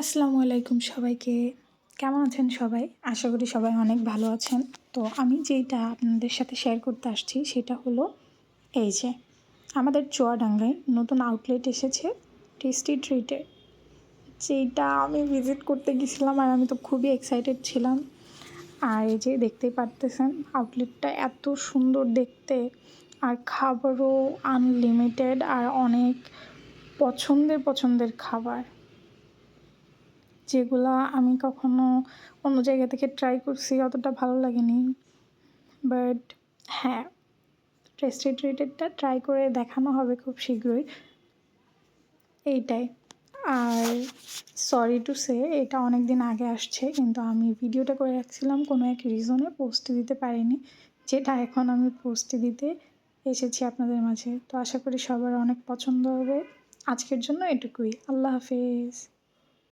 আসসালামু আলাইকুম সবাইকে। কেমন আছেন সবাই? আশা করি সবাই অনেক ভালো আছেন। তো আমি যেটা আপনাদের সাথে শেয়ার করতে আসছি সেটা হলো, এই যে আমাদের চুয়াডাঙ্গায় নতুন আউটলেট এসেছে টেস্টি ট্রিটে যেইটা আমি ভিজিট করতে গেছিলাম আর আমি তো খুবই এক্সাইটেড ছিলাম। আর এই যে দেখতেই পারতেছেন আউটলেটটা এত সুন্দর দেখতে। আর খাবারও আনলিমিটেড আর অনেক পছন্দের পছন্দের খাবার। যেগুলা আমি কখনো অন্য জায়গা থেকে ট্রাই করছি, অতটা ভালো লাগেনি। বাট হ্যাঁ টেস্টি ট্রিটেডটা ট্রাই করে দেখানো হবে খুব শীঘ্রই। এইটাই। আর সরি টু সে এটা অনেক দিন আগে আসছে, কিন্তু আমি ভিডিওটা করে রাখছিলাম, কোনো এক রিজনে পোস্ট দিতে পারিনি। যেটা এখন আমি পোস্ট দিতে এসেছি আপনাদের মাঝে। তো আশা করি সবার অনেক পছন্দ হবে। আজকের জন্য এটুকুই। আল্লাহ হাফেজ।